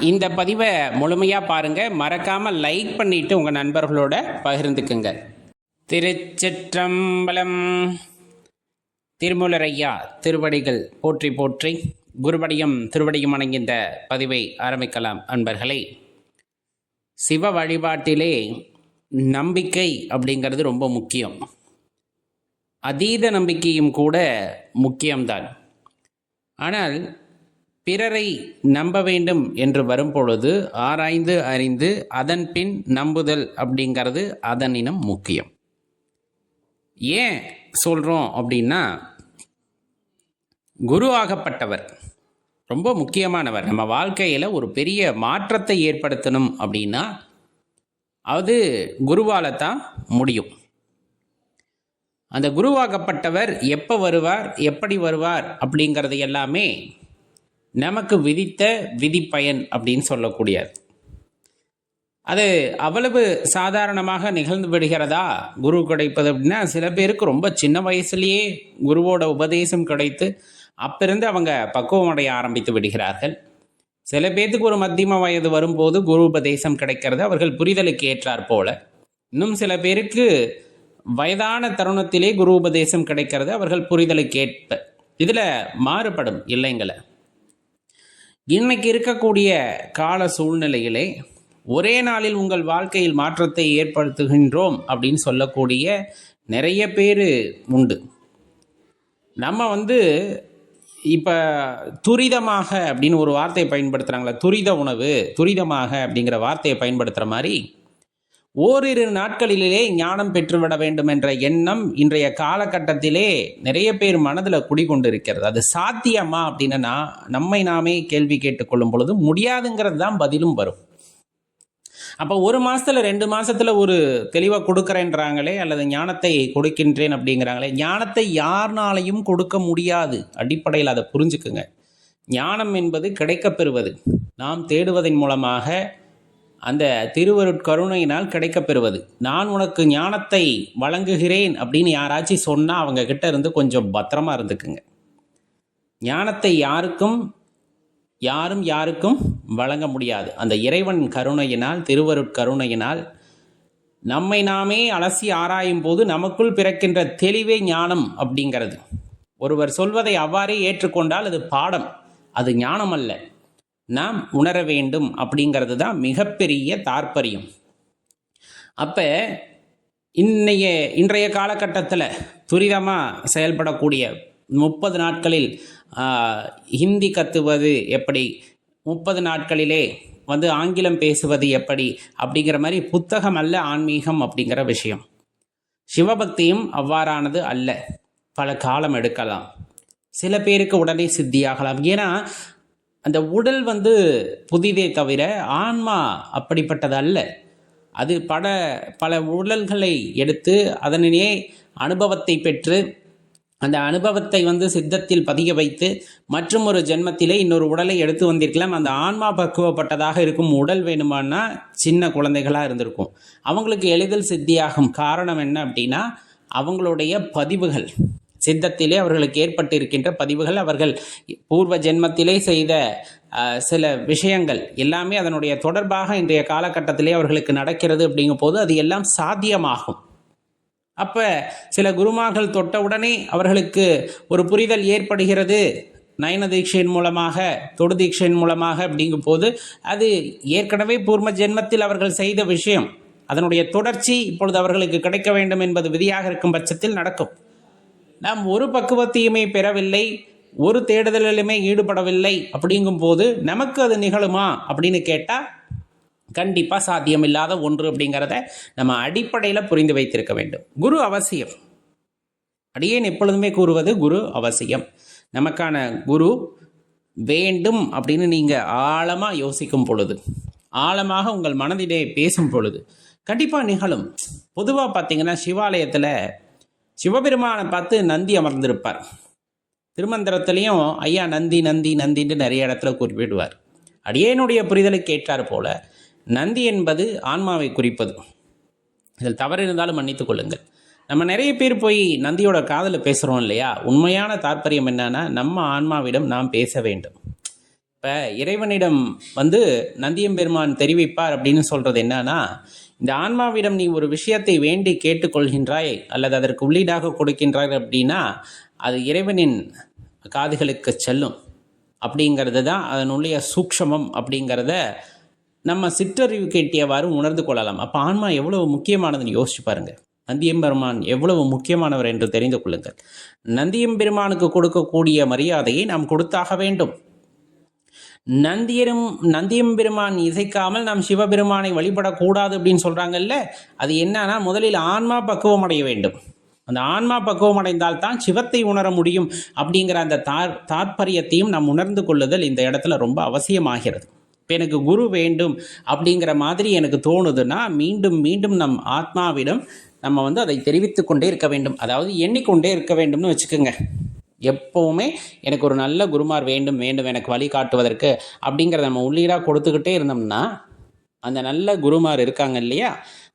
இந்த பதிவை முழுமையாக பாருங்கள் மறக்காமல் லைக் பண்ணிவிட்டு உங்கள் நண்பர்களோட பகிர்ந்துக்குங்க. திருச்சிற்றம்பலம் திருமூலரையா திருவடிகள் போற்றி போற்றி குருபடியம் திருவடியும் அணங்கிந்த பதிவை ஆரம்பிக்கலாம் அன்பர்களே. சிவ வழிபாட்டிலே நம்பிக்கை அப்படிங்கிறது ரொம்ப முக்கியம். அதீத நம்பிக்கையும் கூட முக்கியம்தான். ஆனால் பிறரை நம்ப வேண்டும் என்று வரும்பொழுது ஆராய்ந்து அறிந்து அதன் பின் நம்புதல் அப்படிங்கிறது அதனினம் முக்கியம். ஏன் சொல்கிறோம் அப்படின்னா குரு ஆகப்பட்டவர் ரொம்ப முக்கியமானவர். நம்ம வாழ்க்கையில் ஒரு பெரிய மாற்றத்தை ஏற்படுத்தணும் அப்படின்னா அது குருவால் தான் முடியும். அந்த குருவாகப்பட்டவர் எப்போ வருவார் எப்படி வருவார் அப்படிங்கிறது எல்லாமே நமக்கு விதித்த விதிப்பயன் அப்படின்னு சொல்லக்கூடியது. அது அவ்வளவு சாதாரணமாக நிகழ்ந்து விடுகிறதா? குரு கிடைப்பது அப்படின்னா சில பேருக்கு ரொம்ப சின்ன வயசுலேயே குருவோட உபதேசம் கிடைத்து அப்பிருந்து அவங்க பக்குவம் அடைய ஆரம்பித்து விடுகிறார்கள். சில பேர்த்துக்கு ஒரு மத்தியம வயது வரும்போது குரு உபதேசம் கிடைக்கிறது அவர்கள் புரிதலுக்கு ஏற்றார் போல. இன்னும் சில பேருக்கு வயதான தருணத்திலே குரு உபதேசம் கிடைக்கிறது அவர்கள் புரிதலுக்கு ஏற்ப. இதில் மாறுபடும் இல்லைங்களே? இன்னைக்கு இருக்கக்கூடிய கால சூழ்நிலையிலே ஒரே நாளில் உங்கள் வாழ்க்கையில் மாற்றத்தை ஏற்படுத்துகின்றோம் அப்படின்னு சொல்லக்கூடிய நிறைய பேர் உண்டு. நம்ம வந்து இப்போ துரிதமாக அப்படின்னு ஒரு வார்த்தையை பயன்படுத்துகிறாங்களே துரித உணவு துரிதமாக அப்படிங்கிற வார்த்தையை பயன்படுத்துகிற மாதிரி ஓரிரு நாட்களிலே ஞானம் பெற்றுவிட வேண்டும் என்ற எண்ணம் இன்றைய காலகட்டத்திலே நிறைய பேர் மனதில் குடிகொண்டு இருக்கிறது அது சாத்தியமா அப்படின்னா நம்மை நாமே கேள்வி கேட்டுக்கொள்ளும் பொழுது முடியாதுங்கிறது தான் பதிலும் வரும். அப்போ ஒரு மாதத்தில் ரெண்டு மாதத்தில் ஒரு தெளிவாக கொடுக்குறேன்றாங்களே அல்லது ஞானத்தை கொடுக்கின்றேன் அப்படிங்கிறாங்களே ஞானத்தை யாருனாலையும் கொடுக்க முடியாது. அடிப்படையில் அதை புரிஞ்சுக்குங்க. ஞானம் என்பது கிடைக்கப்பெறுவது. நாம் தேடுவதன் மூலமாக அந்த திருவருட்கருணையினால் கிடைக்கப்பெறுவது. நான் உனக்கு ஞானத்தை வழங்குகிறேன் அப்படின்னு யாராச்சும் சொன்னால் அவங்க கிட்ட இருந்து கொஞ்சம் பத்திரமா இருந்துக்குங்க. ஞானத்தை யாருக்கும் யாரும் யாருக்கும் வழங்க முடியாது. அந்த இறைவன் கருணையினால் திருவருட்கருணையினால் நம்மை நாமே அலசி ஆராயும் போது நமக்குள் பிறக்கின்ற தெளிவே ஞானம் அப்படிங்கிறது. ஒருவர் சொல்வதை அவ்வாறே ஏற்றுக்கொண்டால் அது பாடம். அது ஞானம் அல்ல நாம் உணர வேண்டும் அப்படிங்கிறது தான் மிகப்பெரிய தாற்பயம். அப்போ இன்னைய இன்றைய காலகட்டத்தில் துரிதமாக செயல்படக்கூடிய முப்பது நாட்களில் ஹிந்தி கத்துவது எப்படி? முப்பது நாட்களிலே வந்து ஆங்கிலம் பேசுவது எப்படி? அப்படிங்கிற மாதிரி புத்தகம் அல்ல ஆன்மீகம் அப்படிங்கிற விஷயம். சிவபக்தியும் அவ்வாறானது அல்ல. பல காலம் எடுக்கலாம். சில பேருக்கு உடனே சித்தியாகலாம். ஏன்னா அந்த உடல் வந்து புதிதே தவிர ஆன்மா அப்படிப்பட்டது அல்ல. அது பல பல உடல்களை எடுத்து அதனிலே அனுபவத்தை பெற்று அந்த அனுபவத்தை வந்து சித்தத்தில் பதிய வைத்து மற்றும் ஒரு ஜென்மத்திலே இன்னொரு உடலை எடுத்து வந்திருக்கலாம். அந்த ஆன்மா பக்குவப்பட்டதாக இருக்கும் உடல் வேணுமானா சின்ன குழந்தைகளாக இருந்திருக்கும். அவங்களுக்கு எளிதில் சித்தியாகும் காரணம் என்ன அப்படின்னா அவங்களுடைய பதிவுகள். சித்தத்திலே அவர்களுக்கு ஏற்பட்டிருக்கின்ற பதிவுகள் அவர்கள் பூர்வ ஜென்மத்திலே செய்த சில விஷயங்கள் எல்லாமே அதனுடைய தொடர்பாக இன்றைய காலகட்டத்திலே அவர்களுக்கு நடக்கிறது அப்படிங்கும் போது அது எல்லாம் சாத்தியமாகும். அப்போ சில குருமார்கள் தொட்டவுடனே அவர்களுக்கு ஒரு புரிதல் ஏற்படுகிறது. நயன தீட்சையின் மூலமாக தொடு தீட்சையின் மூலமாக அப்படிங்கும் போது அது ஏற்கனவே பூர்வ ஜென்மத்தில் அவர்கள் செய்த விஷயம். அதனுடைய தொடர்ச்சி இப்பொழுது அவர்களுக்கு கிடைக்க வேண்டும் என்பது விதியாக இருக்கும் பட்சத்தில் நடக்கும். நாம் ஒரு பக்குவத்தையுமே பெறவில்லை ஒரு தேடுதலிலுமே ஈடுபடவில்லை அப்படிங்கும் போது நமக்கு அது நிகழுமா அப்படின்னு கேட்டால் கண்டிப்பாக சாத்தியமில்லாத ஒன்று அப்படிங்கிறத நம்ம அடிப்படையில் புரிந்து வைத்திருக்க வேண்டும். குரு அவசியம். அடியேன் எப்பொழுதுமே கூறுவது குரு அவசியம். நமக்கான குரு வேண்டும் அப்படின்னு நீங்கள் ஆழமாக யோசிக்கும் பொழுது ஆழமாக உங்கள் மனதிலே பேசும் பொழுது கண்டிப்பாக நிகழும். பொதுவாக பார்த்தீங்கன்னா சிவாலயத்தில் சிவபெருமானை பார்த்து நந்தி அமர்ந்திருப்பார். திருமந்திரத்திலையும் ஐயா நந்தி நந்தி நந்தின்னு நிறைய இடத்துல குறிப்பிடுவார் அடியேனுடைய புரிதலுக்கு ஏற்றார் போல நந்தி என்பது ஆன்மாவை குறிப்பது. இதில் தவறு இருந்தாலும் மன்னித்துக் கொள்ளுங்கள். நம்ம நிறைய பேர் போய் நந்தியோட காதில் பேசுகிறோம் இல்லையா? உண்மையான தாற்பயம் என்னன்னா நம்ம ஆன்மாவிடம் நாம் பேச வேண்டும். இப்போ இறைவனிடம் வந்து நந்தியம்பெருமான் தெரிவிப்பார் அப்படின்னு சொல்கிறது என்னன்னா இந்த ஆன்மாவிடம் நீ ஒரு விஷயத்தை வேண்டி கேட்டுக்கொள்கின்றாய் அல்லது அதற்கு உள்ளீடாக கொடுக்கின்றாய் அப்படின்னா அது இறைவனின் காதுகளுக்கு செல்லும். அப்படிங்கிறது தான் அதனுடைய சூக்ஷமம் அப்படிங்கிறத நம்ம சிற்றறிவு கேட்டியவாறு உணர்ந்து கொள்ளலாம். அப்போ ஆன்மா எவ்வளவு முக்கியமானதுன்னு யோசிச்சு பாருங்கள் நந்தியம்பெருமான் எவ்வளவு முக்கியமானவர் என்று தெரிந்து கொள்ளுங்கள். நந்தியம்பெருமானுக்கு கொடுக்கக்கூடிய மரியாதையை நாம் கொடுத்தாக வேண்டும். நந்தியரும் நந்தியம்பெருமான் இசைக்காமல் நாம் சிவபெருமானை வழிபடக்கூடாது அப்படின்னு சொல்கிறாங்கல்ல அது என்னன்னா முதலில் ஆன்மா பக்குவம் அடைய வேண்டும். அந்த ஆன்மா பக்குவம் அடைந்தால் தான் சிவத்தை உணர முடியும் அப்படிங்கிற அந்த தார் தாற்பயத்தையும் நாம் உணர்ந்து கொள்ளுதல் இந்த இடத்துல ரொம்ப அவசியமாகிறது. இப்போ எனக்கு குரு வேண்டும் அப்படிங்கிற மாதிரி எனக்கு தோணுதுன்னா மீண்டும் மீண்டும் நம் ஆத்மாவிடம் நம்ம வந்து அதை தெரிவித்து கொண்டே இருக்க வேண்டும். அதாவது எண்ணிக்கொண்டே இருக்க வேண்டும்னு வச்சுக்கோங்க. எப்போவுமே எனக்கு ஒரு நல்ல குருமார் வேண்டும் வேண்டும் எனக்கு வழி காட்டுவதற்கு அப்படிங்கிறத நம்ம உள்ளீடாக கொடுத்துக்கிட்டே இருந்தோம்னா அந்த நல்ல குருமார் இருக்காங்க இல்லையா?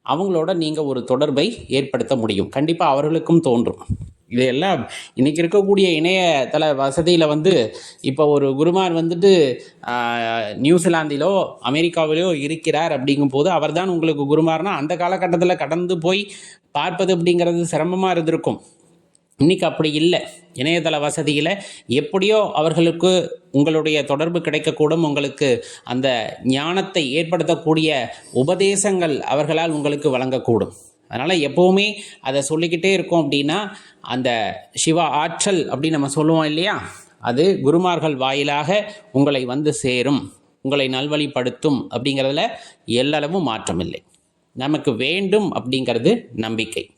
அவங்களோட நீங்கள் ஒரு தொடர்பை ஏற்படுத்த முடியும். கண்டிப்பாக அவர்களுக்கும் தோன்றும். இதையெல்லாம் இன்றைக்கி இருக்கக்கூடிய இணையதள வசதியில் வந்து இப்போ ஒரு குருமார் வந்துட்டு நியூசிலாந்திலோ அமெரிக்காவிலோ இருக்கிறார் அப்படிங்கும்போது அவர்தான் உங்களுக்கு குருமார்னா அந்த காலகட்டத்தில் கடந்து போய் பார்ப்பது அப்படிங்கிறது சிரமமாக இருந்திருக்கும். இன்னைக்கு அப்படி இல்லை. இணையதள வசதியில் எப்படியோ அவர்களுக்கு உங்களுடைய தொடர்பு கிடைக்கக்கூடும். உங்களுக்கு அந்த ஞானத்தை ஏற்படுத்தக்கூடிய உபதேசங்கள் அவர்களால் உங்களுக்கு வழங்கக்கூடும். அதனால் எப்போவுமே அதை சொல்லிக்கிட்டே இருக்கோம் அப்படின்னா அந்த சிவ ஆற்றல் அப்படின்னு நம்ம சொல்லுவோம் இல்லையா? அது குருமார்கள் வாயிலாக உங்களை வந்து சேரும். உங்களை நல்வழிப்படுத்தும் அப்படிங்கிறதுல எல்லளவும் மாற்றமில்லை. நமக்கு வேண்டும் அப்படிங்கிறது நம்பிக்கை.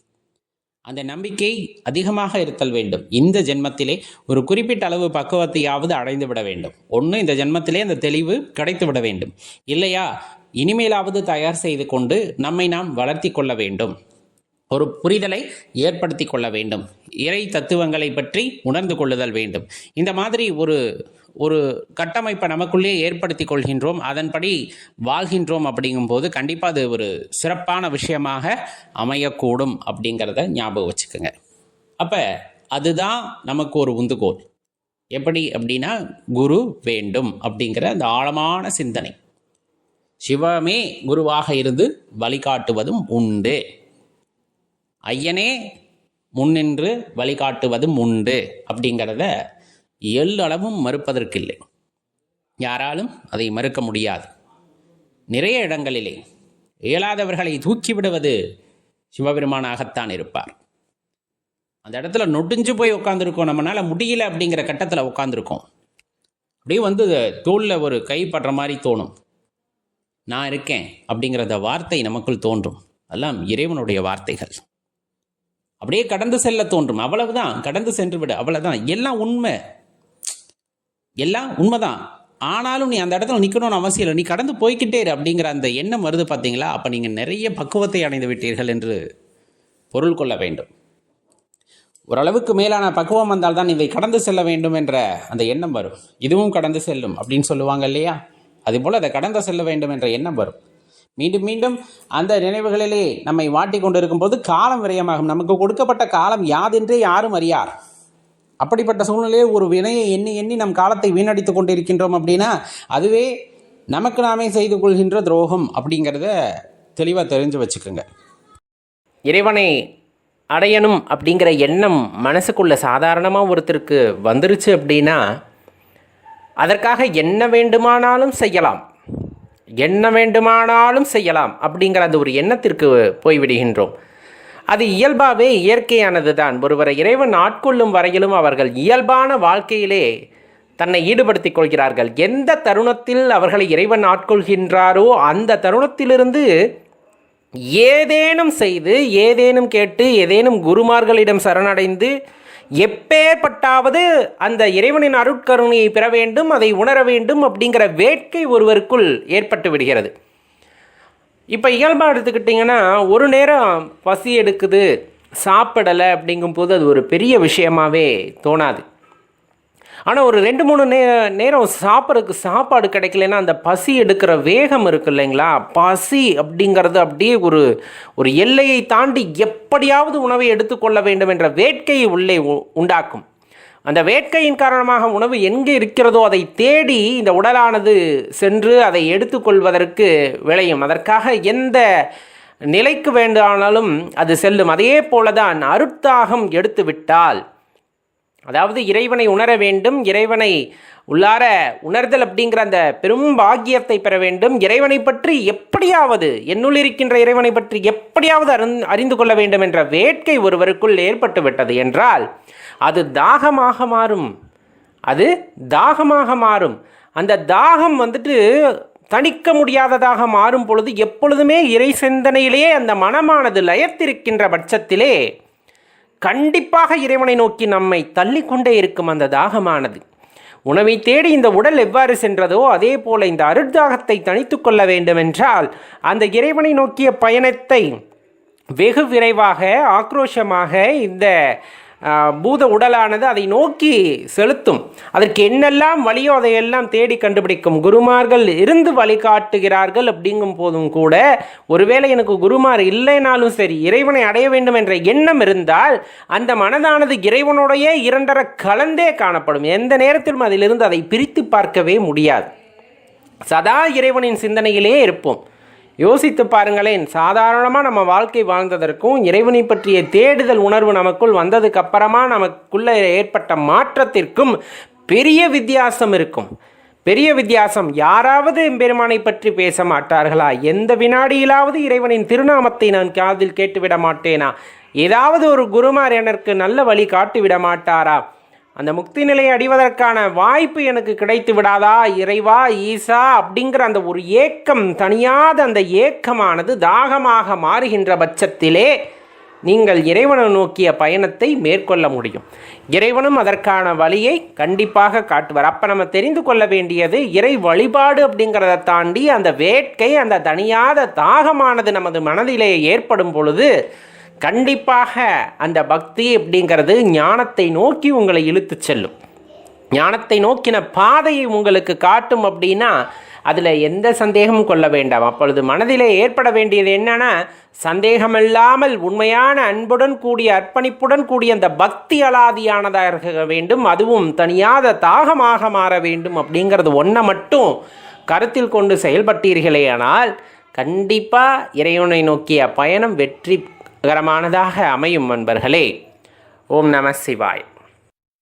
அந்த நம்பிக்கை அதிகமாக இருத்தல் வேண்டும். இந்த ஜென்மத்திலே ஒரு குறிப்பிட்ட அளவு பக்குவத்தையாவது அடைந்து விட வேண்டும். ஒன்று இந்த ஜென்மத்திலே அந்த தெளிவு கிடைத்து விட வேண்டும். இல்லையா? இனிமேலாவது தயார் செய்து கொண்டு நம்மை நாம் வளர்த்தி கொள்ள வேண்டும். ஒரு புரிதலை ஏற்படுத்தி கொள்ள வேண்டும். இறை தத்துவங்களை பற்றி உணர்ந்து கொள்ளுதல் வேண்டும். இந்த மாதிரி ஒரு ஒரு கட்டமைப்பை நமக்குள்ளே ஏற்படுத்தி கொள்கின்றோம் அதன்படி வாழ்கின்றோம் அப்படிங்கும்போது கண்டிப்பாக அது ஒரு சிறப்பான விஷயமாக அமையக்கூடும் அப்படிங்கிறத ஞாபகம் வச்சுக்கோங்க. அப்போ அதுதான் நமக்கு ஒரு உந்துகோல். எப்படி அப்படின்னா குரு வேண்டும் அப்படிங்கிற அந்த ஆழமான சிந்தனை. சிவமே குருவாக இருந்து வழிகாட்டுவதும் உண்டு. ஐயனே முன்னின்று வழிகாட்டுவதும் உண்டு அப்படிங்கிறத எல்லளவும் மறுப்பதற்கில்லை. யாராலும் அதை மறுக்க முடியாது. நிறைய இடங்களிலே இயலாதவர்களை தூக்கிவிடுவது சிவபெருமானாகத்தான் இருப்பார். அந்த இடத்துல நொடிஞ்சு போய் உட்காந்துருக்கோம் நம்மளால் முடியல அப்படிங்கிற கட்டத்தில் உட்காந்துருக்கோம் அப்படியே வந்து தோளில் ஒரு கைப்படுற மாதிரி தோணும். நான் இருக்கேன் அப்படிங்கிறத வார்த்தை நமக்குள் தோன்றும். எல்லாம் இறைவனுடைய வார்த்தைகள். அப்படியே கடந்து செல்ல தோன்றும். அவ்வளவுதான். கடந்து சென்று விடு அவ்வளவுதான். எல்லாம் உண்மை. எல்லாம் உண்மைதான். ஆனாலும் நீ அந்த இடத்துல நிற்கணும்னு அவசியம் இல்லை. நீ கடந்து போய்கிட்டே இரு அப்படிங்கிற அந்த எண்ணம் வருது பார்த்தீங்களா? அப்போ நீங்கள் நிறைய பக்குவத்தை அடைந்து விட்டீர்கள் என்று பொருள் கொள்ள வேண்டும். ஓரளவுக்கு மேலான பக்குவம் வந்தால் தான் இதை கடந்து செல்ல வேண்டும் என்ற அந்த எண்ணம் வரும். இதுவும் கடந்து செல்லும் அப்படின்னு சொல்லுவாங்க இல்லையா? அதுபோல் அதை கடந்து செல்ல வேண்டும் என்ற எண்ணம் வரும். மீண்டும் மீண்டும் அந்த நினைவுகளிலே நம்மை வாட்டி கொண்டிருக்கும் போது காலம் விரயமாகும். நமக்கு கொடுக்கப்பட்ட காலம் யாதென்றே யாரும் அறியார். அப்படிப்பட்ட சூழ்நிலையே ஒரு வினையை எண்ணி எண்ணி நம் காலத்தை வீணடித்து கொண்டிருக்கின்றோம் அப்படின்னா அதுவே நமக்கு நாமே செய்து கொள்கின்ற துரோகம் அப்படிங்கிறத தெளிவாக தெரிஞ்சு வச்சுக்கோங்க. இறைவனை அடையணும் அப்படிங்கிற எண்ணம் மனசுக்குள்ள சாதாரணமாக ஒருத்தருக்கு வந்துருச்சு அப்படின்னா அதற்காக என்ன வேண்டுமானாலும் செய்யலாம். என்ன வேண்டுமானாலும் செய்யலாம் அப்படிங்கிற அந்த ஒரு எண்ணத்திற்கு போய்விடுகின்றோம். அது இயல்பாகவே இயற்கையானது தான். ஒருவரை இறைவன் ஆட்கொள்ளும் வரையிலும் அவர்கள் இயல்பான வாழ்க்கையிலே தன்னை ஈடுபடுத்திக் கொள்கிறார்கள். எந்த தருணத்தில் அவர்களை இறைவன் ஆட்கொள்கின்றாரோ அந்த தருணத்திலிருந்து ஏதேனும் செய்து ஏதேனும் கேட்டு ஏதேனும் குருமார்களிடம் சரணடைந்து எப்பேற்பட்டாவது அந்த இறைவனின் அருட்கருணையை பெற வேண்டும் அதை உணர வேண்டும் அப்படிங்கிற வேட்கை ஒருவருக்குள் ஏற்பட்டு விடுகிறது. இப்போ இயல்பாக எடுத்துக்கிட்டிங்கன்னா ஒரு நேரம் பசி எடுக்குது சாப்பிடலை அப்படிங்கும்போது அது ஒரு பெரிய விஷயமாகவே தோணாது. ஆனால் ஒரு ரெண்டு மூணு நே நேரம் சாப்பிட்றதுக்கு சாப்பாடு கிடைக்கலன்னா அந்த பசி எடுக்கிற வேகம் இருக்கு இல்லைங்களா? பசி அப்படிங்கிறது அப்படியே ஒரு ஒரு எல்லையை தாண்டி எப்படியாவது உணவை எடுத்துக்கொள்ள வேண்டும் என்ற வேட்கையை உள்ளே உ- உண்டாக்கும். அந்த வேட்கையின் காரணமாக உணவு எங்கே இருக்கிறதோ அதை தேடி இந்த உடலானது சென்று அதை எடுத்துக்கொள்வதற்கு விளையும். அதற்காக எந்த நிலைக்கு வேண்டானாலும் அது செல்லும். அதே போலதான் அருட்தாகம் எடுத்து விட்டால் அதாவது இறைவனை உணர வேண்டும் இறைவனை உள்ளார உணர்தல் அப்படிங்கிற அந்த பெரும் பாக்கியத்தை பெற வேண்டும். இறைவனை பற்றி எப்படியாவது என்னுள் இருக்கின்ற இறைவனை பற்றி எப்படியாவது அறிந் அறிந்து கொள்ள வேண்டும் என்ற வேட்கை ஒருவருக்குள் ஏற்பட்டுவிட்டது என்றால் அது தாகமாக மாறும். அது தாகமாக மாறும். அந்த தாகம் வந்துட்டு தணிக்க முடியாததாக மாறும் பொழுது எப்பொழுதுமே இறை சிந்தனையிலேயே அந்த மனமானது லயத்திருக்கின்ற பட்சத்திலே கண்டிப்பாக இறைவனை நோக்கி நம்மை தள்ளிக்கொண்டே இருக்கும் அந்த தாகமானது. உணவை தேடி இந்த உடல் எவ்வாறு சென்றதோ அதே போல இந்த அருட்தாகத்தை தணித்து கொள்ள வேண்டுமென்றால் அந்த இறைவனை நோக்கிய பயணத்தை வெகு விரைவாக ஆக்ரோஷமாக இந்த பூத உடலானது அதை நோக்கி செலுத்தும். அதற்கு என்னெல்லாம் வழியோ அதையெல்லாம் தேடி கண்டுபிடிக்கும். குருமார்கள் இருந்து வழிகாட்டுகிறார்கள் அப்படிங்கும் போதும் கூட ஒருவேளை எனக்கு குருமார் இல்லைனாலும் சரி இறைவனை அடைய வேண்டும் என்ற எண்ணம் இருந்தால் அந்த மனதானது இறைவனுடைய இரண்டர கலந்தே காணப்படும். எந்த நேரத்திலும் அதிலிருந்து அதை பிரித்து பார்க்கவே முடியாது. சதா இறைவனின் சிந்தனையிலே இருப்போம். யோசித்து பாருங்களேன். சாதாரணமாக நம்ம வாழ்க்கை வாழ்ந்ததற்கும் இறைவனை பற்றிய தேடுதல் உணர்வு நமக்குள் வந்ததுக்கு அப்புறமா நமக்குள்ள ஏற்பட்ட மாற்றத்திற்கும் பெரிய வித்தியாசம் இருக்கும். பெரிய வித்தியாசம் யாராவது எம்பெருமானை பற்றி பேச மாட்டார்களா? எந்த வினாடியிலாவது இறைவனின் திருநாமத்தை நான் காதில் கேட்டுவிட மாட்டேனா? ஏதாவது ஒரு குருமார் எனக்கு நல்ல வழி காட்டி விட மாட்டாரா? அந்த முக்தி நிலையை அடைவதற்கான வாய்ப்பு எனக்கு கிடைத்து விடாதா இறைவா ஈசா அப்படிங்கிற அந்த ஒரு ஏக்கம் தனியாத அந்த ஏக்கமானது தாகமாக மாறுகின்ற பட்சத்திலே நீங்கள் இறைவனை நோக்கிய பயணத்தை மேற்கொள்ள முடியும். இறைவனும் அதற்கான வழியை கண்டிப்பாக காட்டுவார். அப்போ நம்ம தெரிந்து கொள்ள வேண்டியது இறை வழிபாடு அப்படிங்கிறத தாண்டி அந்த வேட்கை அந்த தனியாத தாகமானது நமது மனதிலே ஏற்படும் பொழுது கண்டிப்பாக அந்த பக்தி அப்படிங்கிறது ஞானத்தை நோக்கி உங்களை இழுத்துச் செல்லும். ஞானத்தை நோக்கின பாதையை உங்களுக்கு காட்டும் அப்படின்னா அதில் எந்த சந்தேகமும் கொள்ள வேண்டாம். அப்பொழுது மனதிலே ஏற்பட வேண்டியது என்னன்னா சந்தேகமில்லாமல் உண்மையான அன்புடன் கூடிய அர்ப்பணிப்புடன் கூடிய அந்த பக்தி அலாதியானதாக இருக்க வேண்டும். அதுவும் தனியாத தாகமாக மாற வேண்டும் அப்படிங்கிறது ஒன்றை மட்டும் கருத்தில் கொண்டு செயல்பட்டீர்களேயானால் கண்டிப்பாக இறைவனை நோக்கிய பயணம் வெற்றி வெற்றிகரமானதாக அமையும் நண்பர்களே ஓம் நம சிவாய்.